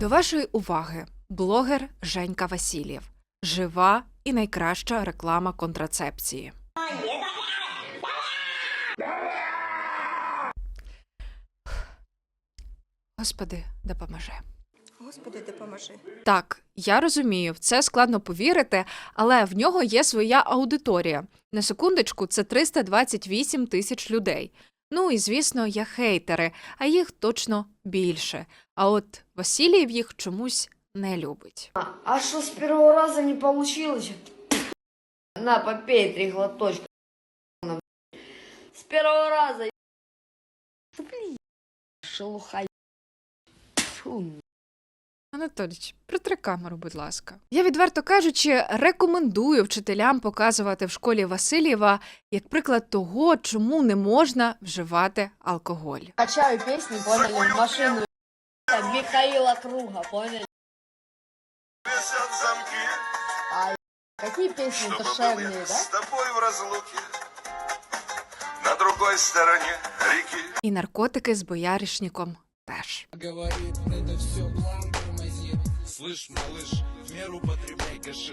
До вашої уваги блогер Женька Васильєв. Жива і найкраща реклама контрацепції. Господи, допоможи. Господи, допоможи. Так, я розумію, в це складно повірити, але в нього є своя аудиторія. На секундочку, це 328 тисяч людей. Ну і звісно, є хейтери, а їх точно більше. А от Васильєв їх чомусь не любить. А що з первого раза не получилось? На, попей три глоточка. С первого раза. Да шелуха. Фу. Анатоліч, притри камеру, будь ласка. Я відверто кажучи, рекомендую вчителям показувати в школі Васильєва як приклад того, чому не можна вживати алкоголь. Качаю песни, поняли, в машину. Михаила Круга, поняли? Висят замки, А какие песни чтобы душевные, были да? с тобой в разлуке. На другой стороне реки І наркотики з бояришніком теж. Говорит, это все план тормози Слышь, малыш, в меру потребляй гашиш